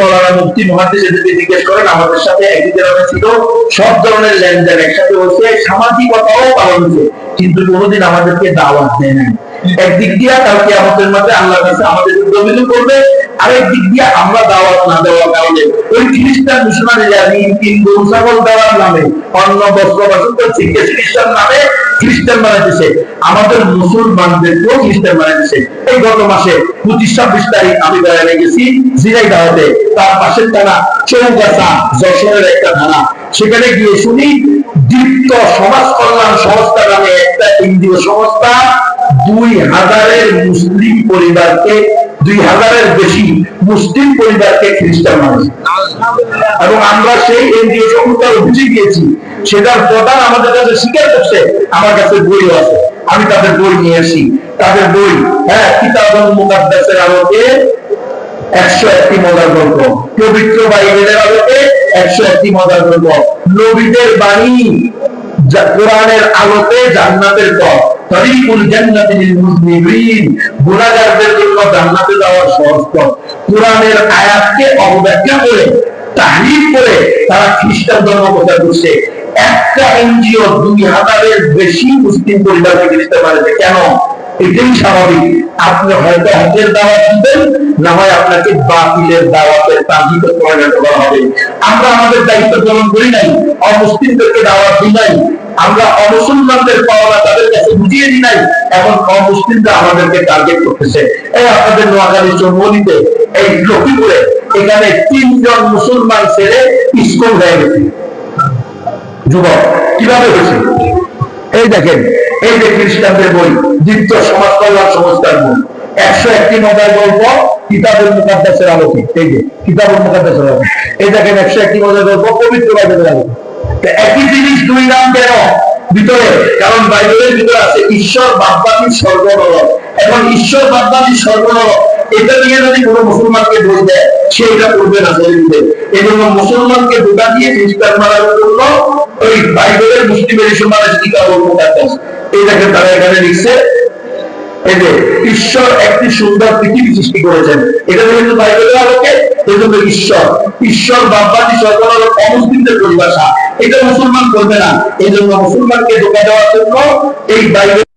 মৌলানা মুফতি মহাদিস জিজ্ঞেস করেন, আমাদের সাথে একই গ্রামে ছিল, সব ধরনের লেনদেন একসাথে হচ্ছে সামাজিকতাও পালন হচ্ছে কিন্তু কোনোদিন আমাদেরকে দাওয়াত দেয় নাই। একদিক দিয়া কালকে আমাদের মাঝে আল্লাহ কাছে আমাদের অভিযোগ করবে আরেক দিক দিয়া আমরা দাওয়াত না দেওয়ার কারণে ওই খ্রিস্টান মিশনারিরা ঋণ তিন দেওয়ার নামে অন্য বস্ত্র, বাসন খ্রিস্টান নামে খ্রিস্টান বানাইতেছে, আমাদের মুসলমানদেরকেও খ্রিস্টান বানাইতেছে। এই গত মাসে পঁচিশ ছাব্বিশ তারিখ আমি বেড়াতে গেছি জিরাই দাওয়াতে। তার পাশের থানা চৌগাছা যশোরের একটা থানা। সেখানে গিয়ে শুনি দীপ্ত সমাজ কল্যাণ সংস্থা নামে একটা এনজিও সংস্থা দুই হাজারের মুসলিম পরিবারকে দুই হাজারের বেশি মুসলিম পরিবারকে খ্রিস্টান মানুষ। এবং আমরা সেই এনজিও সংস্থার অফিসে গিয়েছি, সেটার প্রধান আমাদের কাছে স্বীকার করছে, আমার কাছে বইও আছে। আমি তাদের বই নিয়ে আসি। তাদের বই হ্যাঁ কিতাবুল মুকাদ্দাসের আলোকে একশো একটি মজার গল্প, পবিত্র বাইবেলের আলোকে একশো একটি মজার গল্প, নবীদের বাণী কোরআনের আলোতে জান্নাতের পথ। তরিকুল জান্নাতি লিল মুসলিমিন গুনাহগারদের জন্য জান্নাতে যাওয়ার সহজ পথ কোরআনের আয়াতকে অবব্যাখ্যা করে তাহরিফ করে তারা খ্রিস্টান ধর্ম প্রচার করছে। একটা এনজিও দুই হাজারের বেশি মুসলিম পরিবারকে খ্রিস্টান কেন এটাই স্বাভাবিক। আপনি হয়তো হকের দাওয়াত দিবেন, না হয় আপনাকে বাতিলের দাওয়াতের তাগিদে পরিণত করা হবে। আমরা আমাদের দায়িত্ব পালন করি নাই, অমুসলিমদেরকে দাওয়াত দিই নাই। আমরা অমুসলমানদের পাওনা তাদের কাছে বুঝিয়ে দিই নাই এখন অমুসলিমরা আমাদেরকে টার্গেট করতেছে। এই আপনাদের নোয়াখালী চৌমলিতে এই লক্ষ্মীপুরে, এখানে তিনজন মুসলমান ছেলে স্কুল হয়ে গেছে যুবক, কীভাবে হয়েছে? এই দেখেন এই যে খ্রিস্টানদের বই, দ্বিতীয় সমাজ কল্যাণ বই। একশো একটি মজার গল্প আলোকে। এই যে আলোকে। এই দেখেন একশো একটি মজার গল্প পবিত্র বাইবেলের আলোকে। তো একই জিনিস দুই নাম কেন? ভিতরে, কারণ বাইবেলের ভিতরে আছে ঈশ্বর বাদবাদী স্বর্গনরক এখন ঈশ্বর বাদবাদী স্বর্গনরক এটা নিয়ে যদি কোনো মুসলমানকে বই দেয়, সে এটা করবে না শরীরে এই জন্য মুসলমানকে বোকা দিয়ে খ্রিস্টান মারার জন্য ওই বাইবেলের মুসলিমের মানুষ কিতাবুল মুকাদ্দাস। এই দেখেন তারা এখানে লিখছে ঈশ্বর একটি সুন্দর পৃথিবী সৃষ্টি করেছেন। এটা যেহেতু বাইবেলের আলোকে, এই ঈশ্বর। ঈশ্বর বাব্বাটি সরকার অমুসলিমদের পরিভাষা। এটা মুসলমান করবে না। এই জন্য মুসলমানকে ঢোকা দেওয়ার জন্য এই বাইবেল